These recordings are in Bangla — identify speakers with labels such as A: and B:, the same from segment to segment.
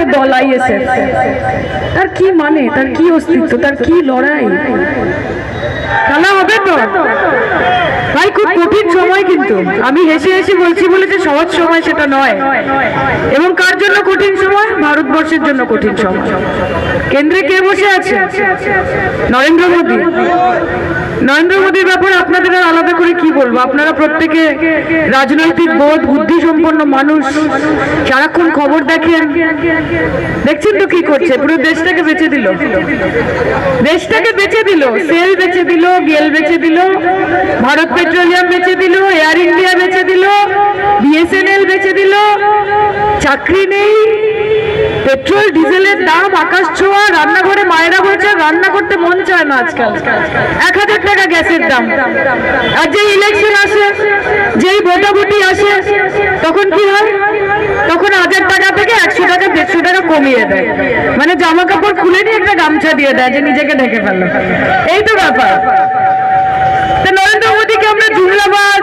A: একটা দল আইএসএফ তার কি মানে? তার কি অস্তিত্ব? তার কি লড়াই? খেলা হবে তো? ভাই, খুব কঠিন সময় কিন্তু। আমি হেসে হেসে বলছি বলে যে সহজ সময় সেটা নয়। এবং কার জন্য কঠিন সময়? ভারতবর্ষের জন্য কঠিন সময়। কেন্দ্রে কে বসে আছে? নরেন্দ্র মোদী। নরেন্দ্র মোদীর ব্যাপারে আপনাদের আর আলাদা করে কি বলব? আপনারা প্রত্যেকে রাজনৈতিক বোধ বুদ্ধি সম্পন্ন মানুষ সারাক্ষণ খবর দেখেন, দেখছেন তো কি করছে? পুরো দেশটাকে বেঁচে দিল। দেশটাকে বেঁচে দিল, সেল বেঁচে দিল, গেল বেঁচে দিল, ভারত পেট্রোলিয়াম বেঁচে দিল, এয়ার ইন্ডিয়া বেঁচে দিল, বিএসএনএল বেঁচে দিল, চাকরি নেই, পেট্রোল, ডিজেলের দাম আকাশ ছোঁয়া, রান্নাঘরে মায়েরা বলছে রান্না করতে মন চায় না আজকাল। এক হাজার টাকা গ্যাসের দাম। আর যেই ইলেকশন আসে, যেই ভোটাভুটি আসে, তখন কি হয়? তখন হাজার টাকা থেকে একশো টাকা, দেড়শো টাকা কমিয়ে দেয়। মানে জামা কাপড় খুলে নিয়ে একটা গামছা দিয়ে দেয় যে নিজেকে ঢেকে ফেলল এই তো ব্যাপার তো নরেন্দ্র মোদীকে আমরা জুমলাবাজ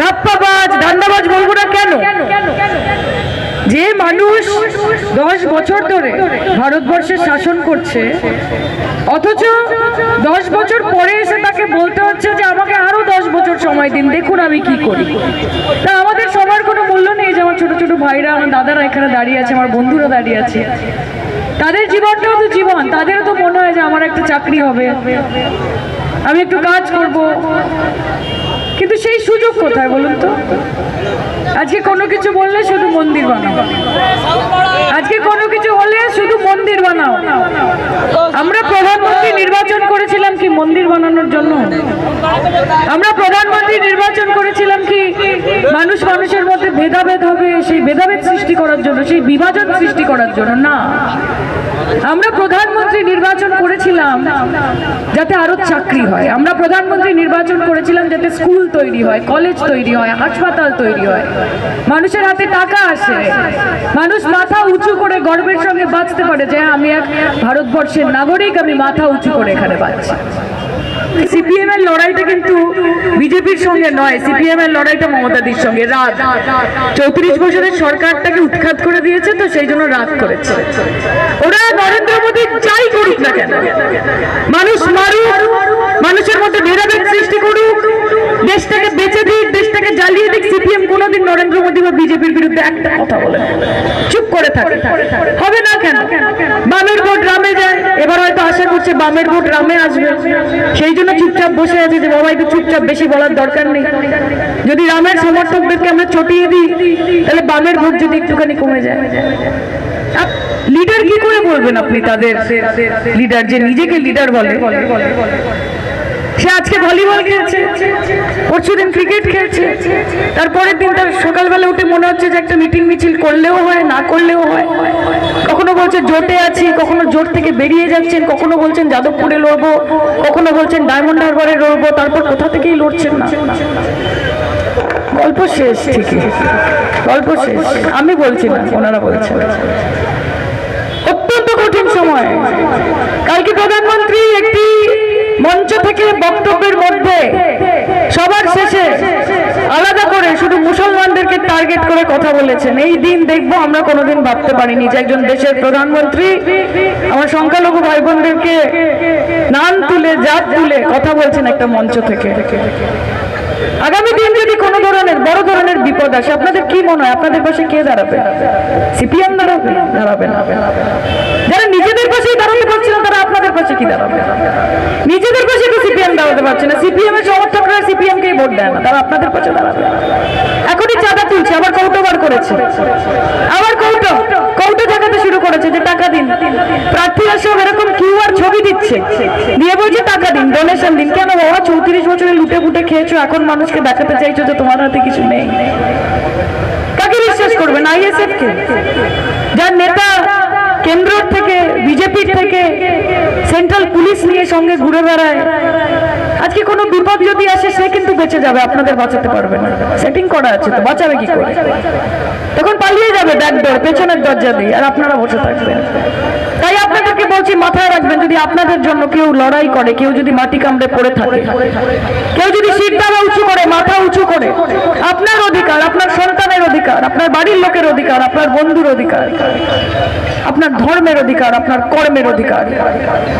A: ধাপ্পাবাজ ধান্দাবাজ বলব না কেন যে মানুষ দশ বছর ধরে ভারতবর্ষে শাসন করছে, অথচ দশ বছর পরে এসে তাকে বলতে হচ্ছে যে আমাকে আরও দশ বছর সময় দিন, দেখুন আমি কি করি। তা আমাদের সবার কোনো মূল্য নেই যে আমার ছোট ছোট ভাইরা, আমার দাদারা এখানে দাঁড়িয়ে আছে, আমার বন্ধুরা দাঁড়িয়ে আছে। তাদের জীবনটাও তো জীবন, তাদেরও তো মনে হয় যে আমার একটা চাকরি হবে। আমি একটু কাজ করব। কিন্তু সেই সুযোগ কোথায় বলুন তো? আজকে কোনো কিছু বললে শুধু মন্দির বানাও। আজকে কোনো কিছু হলে শুধু মন্দির বানাও। আমরা প্রধানমন্ত্রী নির্বাচন করেছিলাম কি মন্দির বানানোর জন্য? আমরা প্রধানমন্ত্রী নির্বাচন করেছিলাম কি মানুষ মানুষের মধ্যে ভেদাভেদ হবে, সেই ভেদাভেদ সৃষ্টি করার জন্য, সেই বিভাজন সৃষ্টি করার জন্য। না। আমরা প্রধানমন্ত্রী করেছিলাম যাতে আরও চাকরি হয়। আমরা প্রধানমন্ত্রী নির্বাচন করেছিলাম যাতে স্কুল তৈরি হয় কলেজ তৈরি হয় হাসপাতাল তৈরি হয়। মানুষের হাতে টাকা আসে। মানুষ মাথা উঁচু করে গর্বের সঙ্গে বাঁচতে পারে যে হ্যাঁ, আমি এক ভারতবর্ষের নাগরিক আমি মাথা উঁচু করে এখানে বাঁচছি। সিপিএম এর লড়াইটা কিন্তু বিজেপির সঙ্গে নয় সিপিএম এর লড়াইটা মমতাদির সঙ্গে। রাত চৌত্রিশ বছরের সরকারটাকে উৎখাত করে দিয়েছে, তো সেই জন্য রাত করেছে। ওরা নরেন্দ্র মোদী যাই করুক না কেন, মানুষ মারুক, মানুষের মধ্যে ভেদাভেদ সৃষ্টি করুক, দেশটাকে বেঁচে দিক, দেশটাকে জ্বালিয়ে দিক, সিপিএম কোনোদিন নরেন্দ্র মোদী বা বিজেপির বিরুদ্ধে একটা কথা বলে চুপ করে থাকে। হবে না কেন? বামের ভোট রামে যায় করছে বামের ভোট রামে আসবে। সেই জন্য চুপচাপ বসে আছে যে বাবা, একটু চুপচাপ বেশি বলার দরকার নেই। যদি রামের সমর্থকদেরকে আমরা চটিয়ে দিই, তাহলে বামের ভোট যদি একটুখানি কমে যায়। লিডার কি করে বলবেন আপনি তাদের? লিডার যে নিজেকে লিডার বলে। সে আজকে ভলিবল খেলছে পরশু দিন ক্রিকেট খেলছে তারপরের দিন তার সকালবেলা উঠে মনে হচ্ছে যে একটা মিটিং মিছিল করলেও হয়, না করলেও হয়। কখনো বলছে জোটে আছি, কখনো জোট থেকে বেরিয়ে যাচ্ছেন, কখনো বলছেন যাদবপুরে লড়বো, কখনো বলছেন ডায়মন্ড হারবারে লড়বো, তারপর কোথা থেকেই লড়ছেন না। গল্প শেষ ঠিকই, গল্প শেষ। আমি বলছি না, ওনারা বলছেন। অত্যন্ত কঠিন সময়। কালকে প্রধানমন্ত্রী মঞ্চ থেকে বক্তব্যের মধ্যে, সবার শেষে আলাদা করে শুধু মুসলমানদেরকে টার্গেট করে কথা বলেছেন। এই দিন দেখব আমরা কোনোদিন ভাবতে পারিনি যে একজন দেশের প্রধানমন্ত্রী আমার সংখ্যালঘু ভাই বোনদেরকে নাম তুলে, জাত তুলে কথা বলছেন একটা মঞ্চ থেকে। আগামী দিন যদি কোনো ধরনের, বড় ধরনের বিপদ আসে, আপনাদের কি মনে হয়? আপনাদের পাশে কে দাঁড়াবে? সিপিএম দাঁড়াবে দাঁড়াবে না। যারা নিজেদের পাশেই দাঁড়াতে পারছে না, তারা আপনাদের পাশে কি দাঁড়াবে? নিজেদের পাশে তো সিপিএম দাঁড়াতে পারছে না। সিপিএম এর সমর্থকরা সিপিএম কেই ভোট দেয় না। তারা আপনাদের পাশে দাঁড়াবে। এখনই চাঁদা তুলছে, আবার কৌটো বার করেছে। আবার কৌটো কৌটো দেখাতে শুরু করেছে যে টাকা দিন। প্রার্থীরা সব এরকম কিউআর ছবি দিচ্ছে। দিয়ে বলছে, টাকা দিন ডোনেশন দিন। কেন বাবা চৌত্রিশ বছরে লুটে ফুটে খেয়েছো, এখন মানুষকে দেখাতে চাইছো যে তোমার হাতে কিছু নেই। কাকে বিশ্বাস করবেন আইএসএফ কে? যার নেতা কেন্দ্র সেন্ট্রাল পুলিশ নিয়ে সঙ্গে ঘুরে বেড়ায়। আজকে কোনো বিপদ যদি আসে, সে কিন্তু বেঁচে যাবে, আপনাদের বাঁচাতে পারবে না। সেটিং করা আছে তো, বাঁচাবে কি করে? তখন পালিয়ে যাবে ব্যাক পেছনের দরজা দিয়ে, আর আপনারা বসে থাকবেন। তাই আপনাদেরকে বলছি, মাথায় রাখবেন, যদি আপনাদের জন্য কেউ লড়াই করে, কেউ যদি মাটি কামড়ে পড়ে থাকে, কেউ যদি শির দ্বারা উঁচু করে, মাথা উঁচু করে, আপনার অধিকার, আপনার সন্তানের অধিকার, আপনার বাড়ির লোকের অধিকার, আপনার বন্ধুর অধিকার, আপনার ধর্মের অধিকার, আপনার কর্মের অধিকার,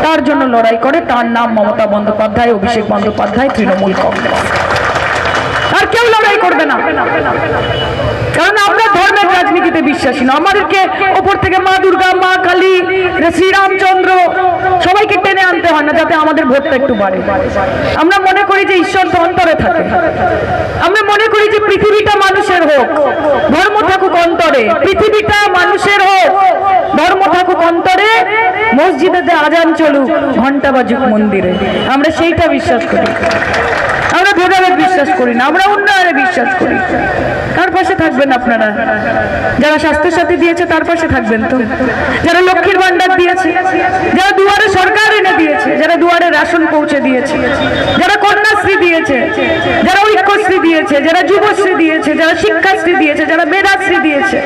A: তার জন্য লড়াই করে, তার নাম মমতা বন্দ্যোপাধ্যায়, অভিষেক বন্দ্যোপাধ্যায়, তৃণমূল কংগ্রেস। আর কেউ লড়াই করবে না। কারণ আমরা ধর্মের রাজনীতিতে বিশ্বাসী না। আমাদেরকে ওপর থেকে মা দুর্গা, মা কালী শ্রীরামচন্দ্র সবাইকে টেনে আনতে হয় না, যাতে আমাদের ভোটটা একটু বাড়ে। আমরা মনে করি যে ঈশ্বর তো অন্তরে থাকে। আমরা মনে করি যে পৃথিবীটা মানুষের হোক, ধর্ম থাকুক অন্তরে। পৃথিবীটা মানুষের হোক, ধর্ম থাকুক অন্তরে। মসজিদেতে আজান চলুক ঘণ্টা বাজুক মন্দিরে। আমরা সেইটা বিশ্বাস করি। ভেদাভেদ বিশ্বাস করি না, আমরা উন্নয়নে বিশ্বাস করি। কার পাশে থাকবেন আপনারা? যারা স্বাস্থ্য সাথী দিয়েছে, তার পাশে থাকবেন তো। যারা লক্ষ্মীর ভান্ডার দিয়েছে, যারা দুয়ারে সরকার এনে দিয়েছে, যারা দুয়ারে রাশন পৌঁছে দিয়েছে, যারা কন্যাশ্রী দিয়েছে, যারা ঐক্যশ্রী দিয়েছে, যারা যুবশ্রী দিয়েছে, যারা শিক্ষাশ্রী দিয়েছে, যারা মেধাশ্রী দিয়েছে।